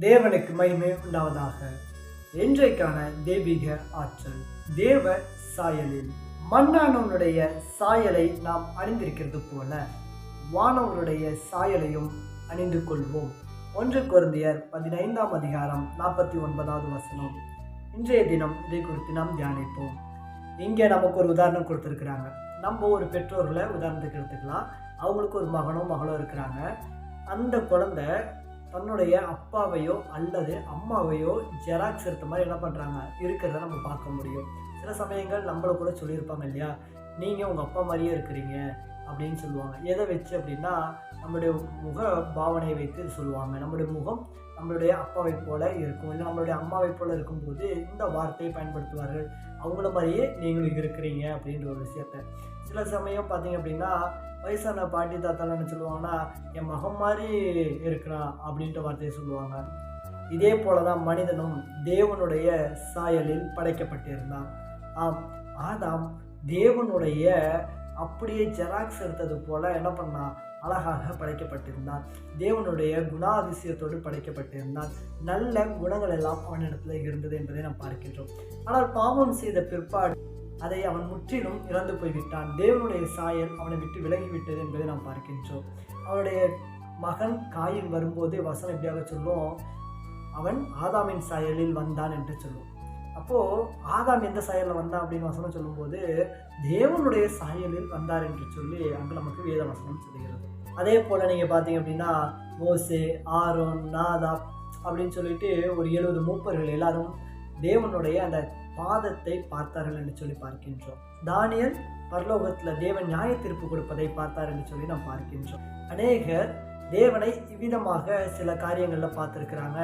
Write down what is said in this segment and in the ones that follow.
தேவனுக்கு மகிமை உண்டாவதாக. இன்றைக்கான தெய்வீக ஆற்றல் தேவ சாயலில். மண்ணானவனுடைய சாயலை நாம் அணிந்திருக்கிறது போல வானவனுடைய சாயலையும் அணிந்து கொள்வோம். ஒன்று குருந்தியர் பதினைந்தாம் அதிகாரம் நாற்பத்தி ஒன்பதாவது வசனம். இன்றைய தினம் இதை குறித்து நாம் தியானிப்போம். இங்கே நமக்கு ஒரு உதாரணம் கொடுத்துருக்குறாங்க. நம்ம ஒரு பெற்றோர்களை உதாரணத்துக்கு எடுத்துக்கலாம். அவங்களுக்கு ஒரு மகனோ மகளோ இருக்கிறாங்க. அந்த குழந்தை தன்னுடைய அப்பாவையோ அல்லது அம்மாவையோ ஜெராக்ஸ் எடுத்த மாதிரி என்ன பண்ணுறாங்க இருக்கிறத நம்ம பார்க்க முடியும். சில சமயங்கள் நம்மள கூட சொல்லியிருப்பாங்க இல்லையா? நீங்கள் உங்கள் அப்பா மாதிரியே இருக்கிறீங்க அப்படின்னு சொல்லுவாங்க. எதை வச்சு அப்படின்னா நம்மளுடைய முக பாவனையை வைத்து சொல்லுவாங்க. நம்மளுடைய முகம் நம்மளுடைய அப்பாவை போல இருக்கும். இல்லை நம்மளுடைய அம்மாவை போல இருக்கும்போது இந்த வார்த்தையை பயன்படுத்துவார்கள். அவங்கள மாதிரியே நீங்களும் இருக்கிறீங்க அப்படின்ற ஒரு விஷயத்த. சில சமயம் பார்த்தீங்க அப்படின்னா வயசான பாட்டி தாத்தாலாம் என்ன சொல்லுவாங்கன்னா என் மகன் மாதிரி இருக்கிறான் அப்படின்ற வார்த்தையை சொல்லுவாங்க. இதே போல தான் மனிதனும் தேவனுடைய சாயலில் படைக்கப்பட்டிருந்தான். ஆம் ஆதாம் தேவனுடைய அப்படியே ஜெராக்ஸ் எடுத்தது போல என்ன பண்ணான்? அழகாக படைக்கப்பட்டிருந்தான். தேவனுடைய குணாதிசயத்தோடு படைக்கப்பட்டிருந்தான். நல்ல குணங்கள் எல்லாம் அவனிடத்தில் இருந்தது என்பதை நாம் பார்க்கின்றோம். ஆனால் பாவம் செய்த பிற்பாடு அதை அவன் முற்றிலும் இறந்து போய்விட்டான். தேவனுடைய சாயல் அவனை விட்டு விலகிவிட்டது என்பதை நாம் பார்க்கின்றோம். அவனுடைய மகன் காயின் வரும்போது வசனம் எப்படியாக சொல்லுவோம் அவன் ஆதாமின் சாயலில் வந்தான் என்று சொல்லுவோம் அப்போது ஆதாம் எந்த சாயலில் வந்தான் அப்படின்னு வசனம் சொல்லும்போது தேவனுடைய சாயலில் வந்தார் என்று சொல்லி அங்கே நமக்கு வேத வசனம் சொல்லுகிறது. அதே போல் நீங்கள் பார்த்தீங்க அப்படின்னா மோசே ஆரோன் நாதா அப்படின்னு சொல்லிட்டு ஒரு எழுபது மூப்பர்கள் எல்லாரும் தேவனுடைய அந்த பாதத்தை பார்த்தார்கள் என்று சொல்லி பார்க்கின்றோம். தானியல் பரலோகத்தில் தேவன் நியாய தீர்ப்பு கொடுப்பதை பார்த்தார் என்று சொல்லி நாம் பார்க்கின்றோம். அநேகர் தேவனை இவ்விதமாக சில காரியங்களில் பார்த்துருக்குறாங்க.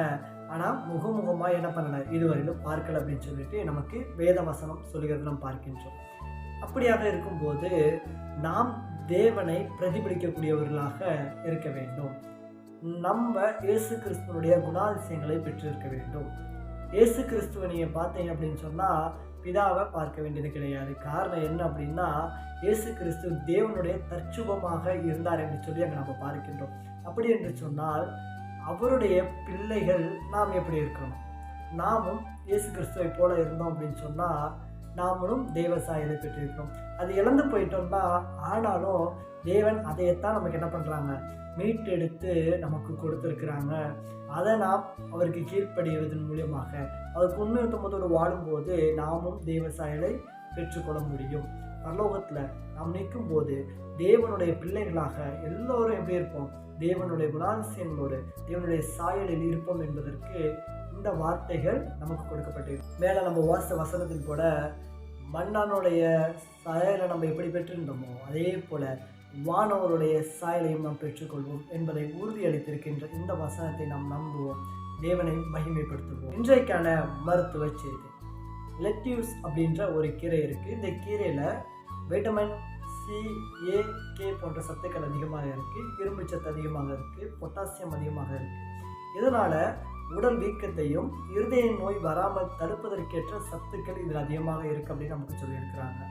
ஆனால் முகமுகமாக என்ன பண்ணல? இதுவரையிலும் பார்க்கல அப்படின்னு சொல்லிட்டு நமக்கு வேத வசனம் சொல்கிறது நாம் பார்க்கின்றோம். அப்படியாக இருக்கும்போது நாம் தேவனை பிரதிபலிக்கக்கூடியவர்களாக இருக்க வேண்டும். நம்ம இயேசு கிறிஸ்துவனுடைய குணாதிசயங்களை பெற்றிருக்க வேண்டும். இயேசு கிறிஸ்துவ நீங்கள் பார்த்தீங்க அப்படின்னு சொன்னால் பிதாவை பார்க்க வேண்டியது கிடையாது. காரணம் என்ன அப்படின்னா இயேசு கிறிஸ்து தேவனுடைய தற்சுபமாக இருந்தார் என்று சொல்லி அங்கே நம்ம பார்க்கின்றோம். அப்படி என்று சொன்னால் அவருடைய பிள்ளைகள் நாம் எப்படி இருக்கணும்? நாமும் இயேசு கிறிஸ்துவை போல இருந்தோம் அப்படின்னு சொன்னால் நாமளும் தெய்வ சாயலை பெற்றிருக்கிறோம். அது இழந்து போயிட்டோம்னா ஆனாலும் தேவன் அதையத்தான் நமக்கு என்ன பண்ணுறாங்க மீட்டெடுத்து நமக்கு கொடுத்துருக்குறாங்க. அதை நாம் அவருக்கு கீழ்ப்படிவதன் மூலியமாக. அவருக்கு உண்மையுத்தமத்தோடு வாழும்போது நாமும் தெய்வ சாயலை பெற்றுக்கொள்ள முடியும். பரலோகத்தில் நாம் நிற்கும் போது தேவனுடைய பிள்ளைகளாக எல்லோரும் எப்படி இருப்போம்? தேவனுடைய குணாதிசயங்களோடு தேவனுடைய சாயலில் இருப்போம் என்பதற்கு இந்த வார்த்தைகள் நமக்கு கொடுக்கப்பட்டிருக்கு. மேலே நம்ம வாச வசனத்தில் கூட மன்னனுடைய சாயலை நம்ம எப்படி பெற்றிருந்தோமோ அதே போல வானவருடைய சாயலையும் நாம் பெற்றுக்கொள்வோம் என்பதை உறுதியளித்திருக்கின்ற இந்த வசனத்தை நாம் நம்புவோம். தேவனை மகிமைப்படுத்துவோம். இன்றைக்கான மருத்துவ செய்தி லெட்யூஸ் அப்படின்ற ஒரு கீரை இருக்குது இந்த கீரையில் வைட்டமின் சி ஏ கே போன்ற சத்துக்கள் அதிகமாக இருக்குது இரும்பு சத்து அதிகமாக இருக்குது பொட்டாசியம் அதிகமாக இருக்குது இதனால் உடல் வீக்கத்தையும் இருதய நோய் வராமல் தடுப்பதற்கேற்ற சத்துக்கள் இதில் அதிகமாக இருக்குது அப்படின்னு நமக்கு சொல்லியிருக்கிறாங்க.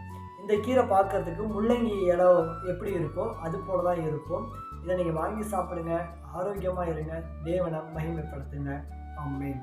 இந்த கீரை பார்க்கறதுக்கு முள்ளங்கி இடம் எப்படி இருக்கோ அது போல தான் இருக்கும். இதை நீங்கள் வாங்கி சாப்பிடுங்க ஆரோக்கியமாக இருங்க தேவனை மகிமைப்படுத்துங்க. அம்மேன்